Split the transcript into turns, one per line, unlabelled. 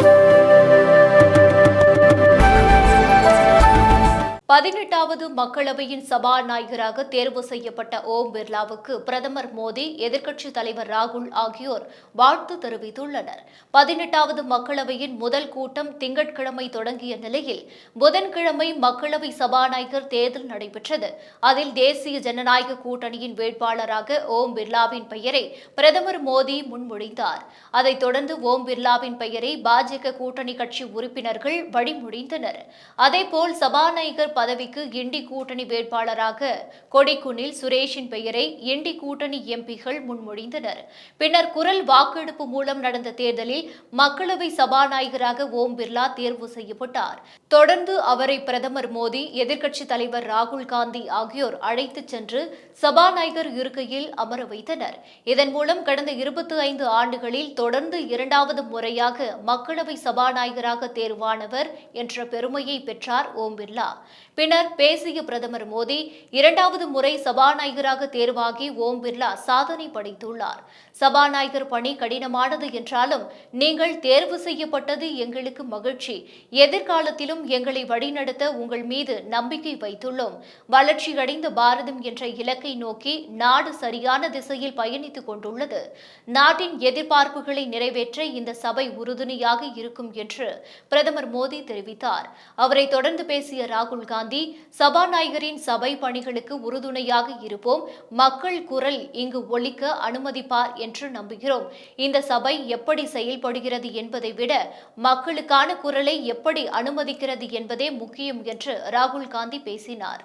Thank you. பதினெட்டாவது மக்களவையின் சபாநாயகராக தேர்வு செய்யப்பட்ட ஓம் பிர்லாவுக்கு பிரதமர் மோடி எதிர்க்கட்சித் தலைவர் ராகுல் ஆகியோர் வாழ்த்து தெரிவித்துள்ளனர். பதினெட்டாவது மக்களவையின் முதல் கூட்டம் திங்கட்கிழமை தொடங்கிய நிலையில் புதன்கிழமை மக்களவை சபாநாயகர் தேர்தல் நடைபெற்றது. அதில் தேசிய ஜனநாயக கூட்டணியின் வேட்பாளராக ஓம் பிர்லாவின் பெயரை பிரதமர் மோடி முன்மொழிந்தார். அதைத் தொடர்ந்து ஓம் பிர்லாவின் பெயரை பாஜக கூட்டணி கட்சி உறுப்பினர்கள் வழிமொழிந்தனர் அதேபோல் சபாநாயகர் பதவிக்கு இண்டி கூட்டணி வேட்பாளராக கொடிக்குனில் சுரேஷின் பெயரை இண்டி கூட்டணி எம்பிகள் முன்மொழிந்தனர். பின்னர் குரல் வாக்கெடுப்பு மூலம் நடந்த தேர்தலில் மக்களவை சபாநாயகராக ஓம் பிர்லா தேர்வு செய்யப்பட்டார். தொடர்ந்து அவரை பிரதமர் மோடி எதிர்க்கட்சித் தலைவர் ராகுல் காந்தி ஆகியோர் அழைத்துச் சென்று சபாநாயகர் இருக்கையில் அமர வைத்தனர். இதன் மூலம் கடந்த இருபத்தி ஐந்து ஆண்டுகளில் தொடர்ந்து இரண்டாவது முறையாக மக்களவை சபாநாயகராக தேர்வானவர் என்ற பெருமையை பெற்றார் ஓம் பிர்லா. பின்னர் பேசிய பிரதமர் மோடி இரண்டாவது முறை சபாநாயகராக தேர்வாகி ஓம் பிர்லா சாதனை படைத்துள்ளார். சபாநாயகர் பணி கடினமானது என்றாலும் நீங்கள் தேர்வு செய்யப்பட்டது எங்களுக்கு மகிழ்ச்சி. எதிர்காலத்திலும் எங்களை வழிநடத்த உங்கள் மீது நம்பிக்கை வைத்துள்ளோம். வளர்ச்சியடைந்த பாரதம் என்ற இலக்கை நோக்கி நாடு சரியான திசையில் பயணித்துக் கொண்டுள்ளது. நாட்டின் எதிர்பார்ப்புகளை நிறைவேற்ற இந்த சபை உறுதுணையாக இருக்கும் என்று பிரதமர் மோடி தெரிவித்தார். அவரை தொடர்ந்து பேசிய ராகுல் காந்தி சபாநாயகரின் சபை பணிகளுக்கு உறுதுணையாக இருப்போம். மக்கள் குரல் இங்கு ஒழிக்க அனுமதிப்பார் என்று நம்புகிறோம். இந்த சபை எப்படி செயல்படுகிறது என்பதை விட மக்களுக்கான குரலை எப்படி அனுமதிக்கிறது என்பதே முக்கியம் என்று ராகுல் காந்தி பேசினார்.